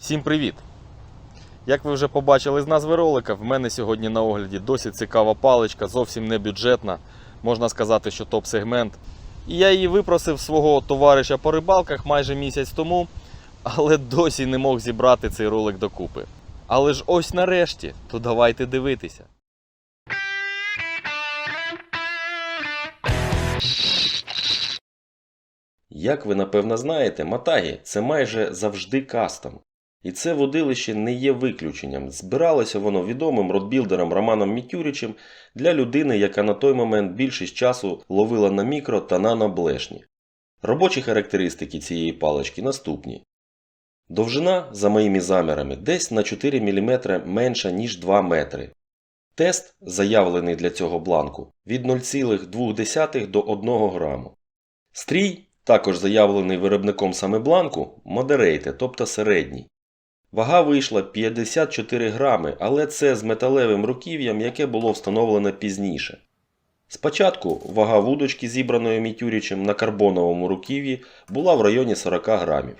Всім привіт! Як ви вже побачили з назви ролика, в мене сьогодні на огляді досить цікава паличка, зовсім не бюджетна, можна сказати, що топ-сегмент. І я її випросив свого товариша по рибалках майже місяць тому, але досі не мог зібрати цей ролик докупи. Але ж ось нарешті, то давайте дивитися. Як ви напевно знаєте, Матагі це майже завжди кастом. І це водилище не є виключенням. Збиралося воно відомим родбілдером Романом Мітюрічем для людини, яка на той момент більшість часу ловила на мікро та наноблешні. Робочі характеристики цієї палички наступні. Довжина, за моїми замірами, десь на 4 мм менша, ніж 2 метри. Тест, заявлений для цього бланку, від 0,2 до 1 граму. Стрій, також заявлений виробником саме бланку, модерейте, тобто середній. Вага вийшла 54 грами, але це з металевим руків'ям, яке було встановлено пізніше. Спочатку вага вудочки, зібраної Мітюрічем на карбоновому руків'ї, була в районі 40 грамів.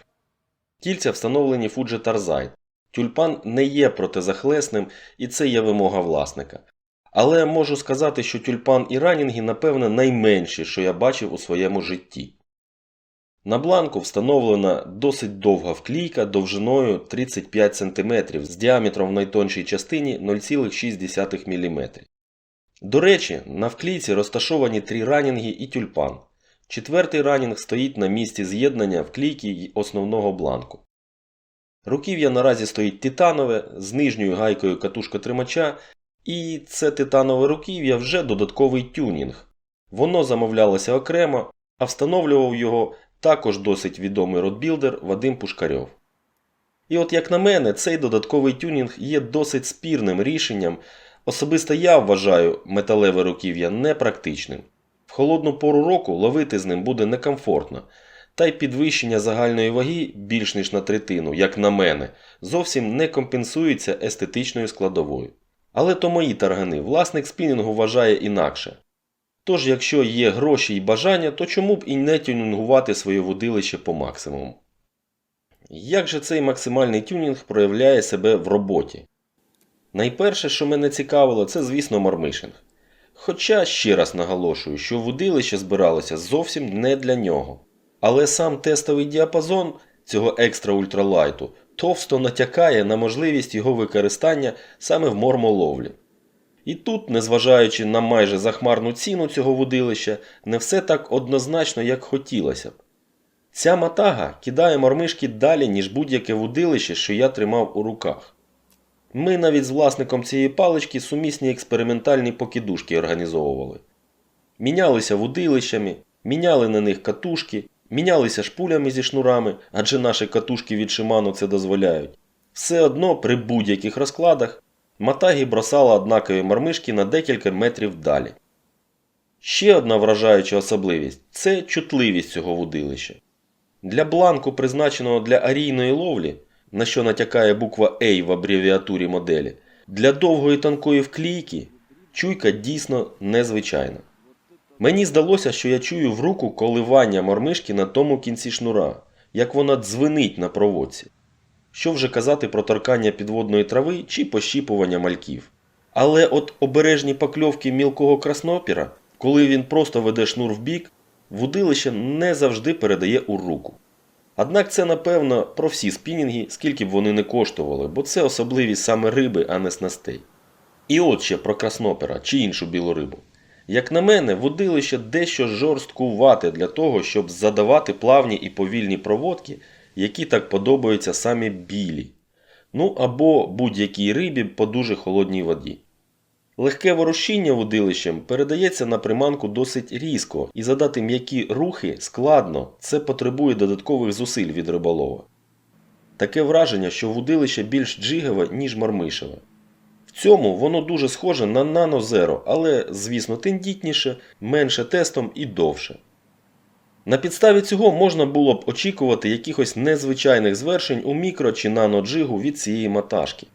Кільця встановлені Fuji Tarzite. Тюльпан не є протизахлесним і це є вимога власника. Але можу сказати, що тюльпан і ранінги, напевне, найменші, що я бачив у своєму житті. На бланку встановлена досить довга вклійка довжиною 35 см з діаметром в найтоншій частині 0,6 мм. До речі, на вклійці розташовані три ранінги і тюльпан. Четвертий ранінг стоїть на місці з'єднання вклійки й основного бланку. Руків'я наразі стоїть титанове з нижньою гайкою катушка-тримача, і це титанове руків'я вже додатковий тюнінг. Воно замовлялося окремо, а встановлював його також досить відомий родбілдер Вадим Пушкарьов. І от як на мене, цей додатковий тюнінг є досить спірним рішенням. Особисто я вважаю металеве руків'я непрактичним. В холодну пору року ловити з ним буде некомфортно, та й підвищення загальної ваги більш ніж на третину, як на мене, зовсім не компенсується естетичною складовою. Але то мої таргани, власник спінінгу вважає інакше. Тож, якщо є гроші і бажання, то чому б і не тюнінгувати своє водилище по максимуму? Як же цей максимальний тюнінг проявляє себе в роботі? Найперше, що мене цікавило, це, звісно, мармишинг. Хоча ще раз наголошую, що водилище збиралося зовсім не для нього. Але сам тестовий діапазон цього екстра ультралайту товсто натякає на можливість його використання саме в мормоловлі. І тут, незважаючи на майже захмарну ціну цього водилища, не все так однозначно, як хотілося б. Ця матага кидає мормишки далі, ніж будь-яке водилище, що я тримав у руках. Ми навіть з власником цієї палички сумісні експериментальні покидушки організовували. Мінялися водилищами, міняли на них катушки, мінялися шпулями зі шнурами, адже наші катушки від Shimano це дозволяють. Все одно при будь-яких розкладах Матагі бросала однакові мармишки на декілька метрів далі. Ще одна вражаюча особливість це чутливість цього вудилища. Для бланку, призначеного для арійної ловлі, на що натякає буква A в абревіатурі моделі, для довгої тонкої вклійки чуйка дійсно незвичайна. Мені здалося, що я чую в руку коливання мормишки на тому кінці шнура, як вона дзвенить на проводці. Що вже казати про торкання підводної трави чи пощіпування мальків. Але от обережні покльовки мілкого краснопіра, коли він просто веде шнур в бік, вудилище не завжди передає у руку. Однак це напевно про всі спінінги, скільки б вони не коштували, бо це особливість саме риби, а не снастей. І от ще про краснопера чи іншу білу рибу. Як на мене, водилище дещо жорсткувате для того, щоб задавати плавні і повільні проводки, які так подобаються самі білі. Ну або будь-якій рибі по дуже холодній воді. Легке ворушіння водилищем передається на приманку досить різко, і задати м'які рухи складно, це потребує додаткових зусиль від риболова. Таке враження, що вудилище більш джигове, ніж мармишеве. В цьому воно дуже схоже на Zero, але, звісно, тендітніше, менше тестом і довше. На підставі цього можна було б очікувати якихось незвичайних звершень у мікро чи наноджигу від цієї маташки.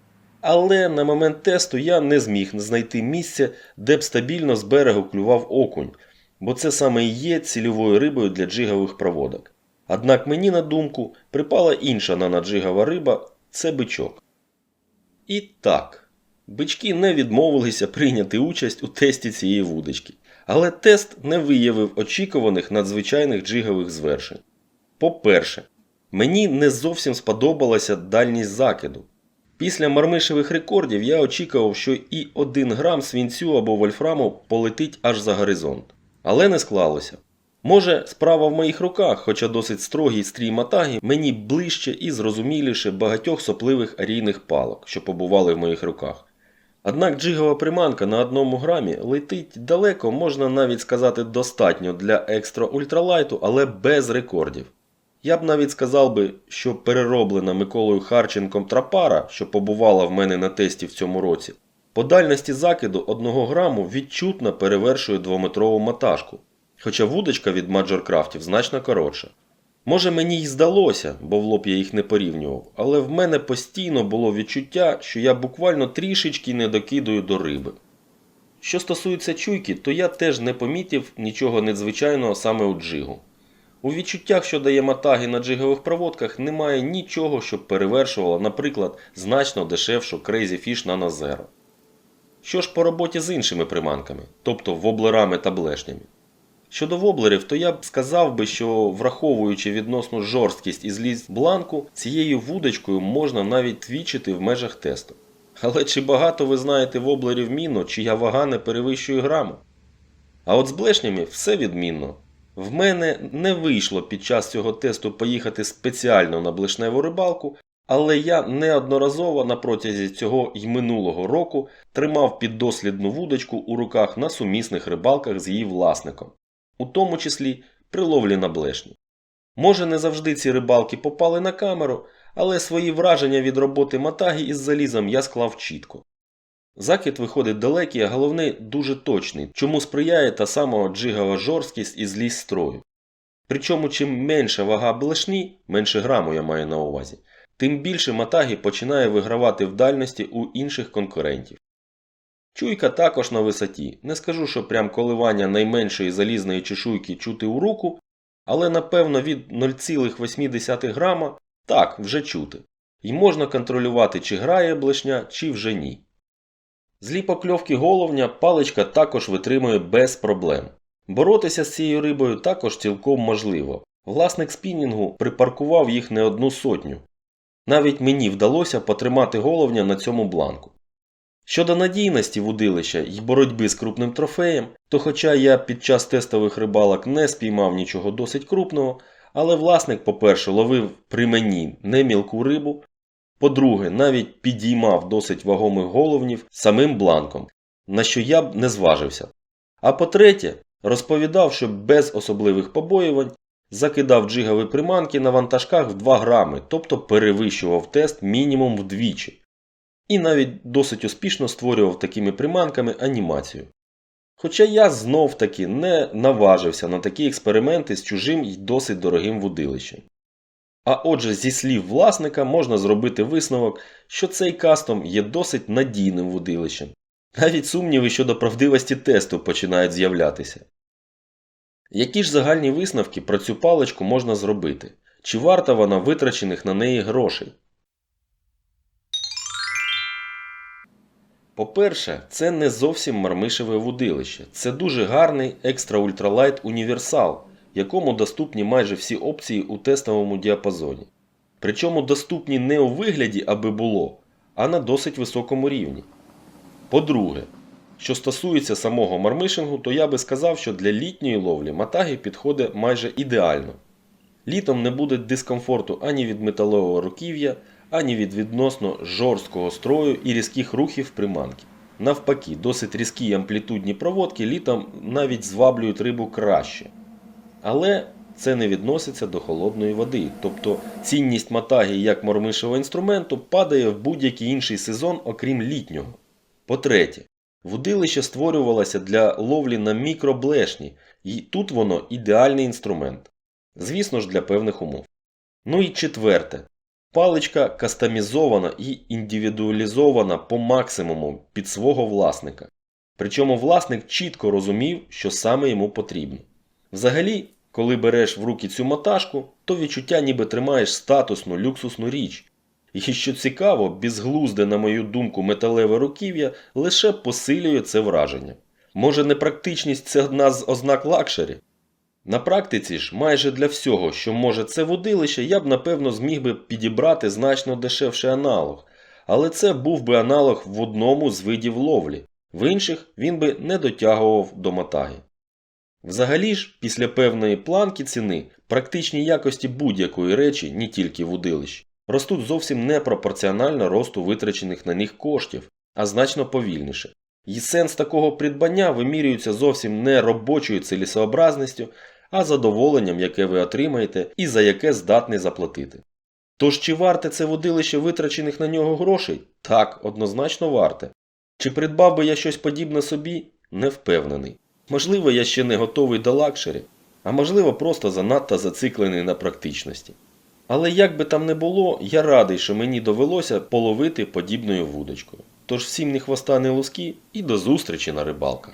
Але на момент тесту я не зміг знайти місце, де б стабільно з берегу клював окунь, бо це саме і є цільовою рибою для джигових проводок. Однак мені на думку припала інша наноджигова риба це бичок. І так, бички не відмовилися прийняти участь у тесті цієї вудочки. Але тест не виявив очікуваних надзвичайних джигових звершень. По-перше, мені не зовсім сподобалася дальність закиду. Після мармишевих рекордів я очікував, що і 1 грам свінцю або вольфраму полетить аж за горизонт. Але не склалося. Може, справа в моїх руках, хоча досить строгий стрій матаги мені ближче і зрозуміліше багатьох сопливих арійних палок, що побували в моїх руках. Однак джигова приманка на одному грамі летить далеко, можна навіть сказати достатньо для екстра ультралайту, але без рекордів. Я б навіть сказав би, що перероблена Миколою Харченком трапара, що побувала в мене на тесті в цьому році, по дальності закиду 1 граму відчутно перевершує 2-метрову маташку, хоча вудочка від Маджоркрафтів значно коротша. Може мені й здалося, бо в лоб я їх не порівнював, але в мене постійно було відчуття, що я буквально трішечки не докидую до риби. Що стосується чуйки, то я теж не помітив нічого надзвичайного саме у джигу. У відчуттях, що дає матаги на джигових проводках, немає нічого, щоб перевершувало, наприклад, значно дешевшу Crazy Fish Nano Zero. Що ж по роботі з іншими приманками, тобто воблерами та блешнями? Щодо воблерів, то я б сказав би, що враховуючи відносну жорсткість і злість бланку, цією вудочкою можна навіть твічити в межах тесту. Але чи багато ви знаєте воблерів міно, чия вага не перевищує граму? А от з блешнями все відмінно. В мене не вийшло під час цього тесту поїхати спеціально на блешневу рибалку, але я неодноразово на протязі цього й минулого року тримав піддослідну вудочку у руках на сумісних рибалках з її власником, у тому числі при ловлі на блешні. Може, не завжди ці рибалки попали на камеру, але свої враження від роботи матаги із залізом я склав чітко. Закид виходить далекий, а головне дуже точний, чому сприяє та сама джигова жорсткість і злість строю. Причому чим менша вага блешні, менше граму я маю на увазі, тим більше матаги починає вигравати в дальності у інших конкурентів. Чуйка також на висоті. Не скажу, що прям коливання найменшої залізної чешуйки чути у руку, але напевно від 0,8 грама так вже чути. І можна контролювати, чи грає блешня, чи вже ні. Злі покльовки головня паличка також витримує без проблем. Боротися з цією рибою також цілком можливо. Власник спінінгу припаркував їх не одну сотню. Навіть мені вдалося потримати головня на цьому бланку. Щодо надійності вудилища і боротьби з крупним трофеєм, то хоча я під час тестових рибалок не спіймав нічого досить крупного, але власник, по-перше, ловив при мені не мілку рибу, по-друге, навіть підіймав досить вагомих головнів самим бланком, на що я б не зважився. А по-третє, розповідав, що без особливих побоювань закидав джигові приманки на вантажках в 2 грами, тобто перевищував тест мінімум вдвічі. І навіть досить успішно створював такими приманками анімацію. Хоча я знов таки не наважився на такі експерименти з чужим і досить дорогим вудилищем. А отже, зі слів власника можна зробити висновок, що цей кастом є досить надійним вудилищем. Навіть сумніви щодо правдивості тесту починають з'являтися. Які ж загальні висновки про цю паличку можна зробити? Чи варта вона витрачених на неї грошей? По-перше, це не зовсім мармишеве вудилище. Це дуже гарний екстра ультралайт універсал, якому доступні майже всі опції у тестовому діапазоні. Причому доступні не у вигляді, аби було, а на досить високому рівні. По-друге, що стосується самого мармишингу, то я би сказав, що для літньої ловлі матаги підходить майже ідеально. Літом не буде дискомфорту ані від металового руків'я, ані від відносно жорсткого строю і різких рухів приманки. Навпаки, досить різкі амплітудні проводки літом навіть зваблюють рибу краще. Але це не відноситься до холодної води, тобто цінність матаги як мормишевого інструменту падає в будь-який інший сезон, окрім літнього. По-третє, вудилище створювалося для ловлі на мікроблешні, і тут воно ідеальний інструмент. Звісно ж, для певних умов. Ну і четверте. Паличка кастомізована і індивідуалізована по максимуму під свого власника. Причому власник чітко розумів, що саме йому потрібно. Взагалі, коли береш в руки цю моташку, то відчуття ніби тримаєш статусну люксусну річ, І що цікаво, безглузде, на мою думку, металеве руків'я лише посилює це враження. Може, непрактичність це одна з ознак лакшері? На практиці ж, майже для всього, що може це водилище, я б напевно зміг би підібрати значно дешевший аналог, але це був би аналог в одному з видів ловлі, в інших він би не дотягував до матаги. Взагалі ж, після певної планки ціни, практичні якості будь-якої речі, не тільки вудилищ, ростуть зовсім не пропорціонально росту витрачених на них коштів, а значно повільніше. І сенс такого придбання вимірюється зовсім не робочою цілісообразністю, а задоволенням, яке ви отримаєте і за яке здатний заплатити. Тож чи варте це водилище витрачених на нього грошей? Так, однозначно варте. Чи придбав би я щось подібне собі? Не впевнений. Можливо, я ще не готовий до лакшері, а можливо, просто занадто зациклений на практичності. Але як би там не було, я радий, що мені довелося половити подібною вудочкою. Тож всім ні хвоста, ні луски і до зустрічі на рибалках.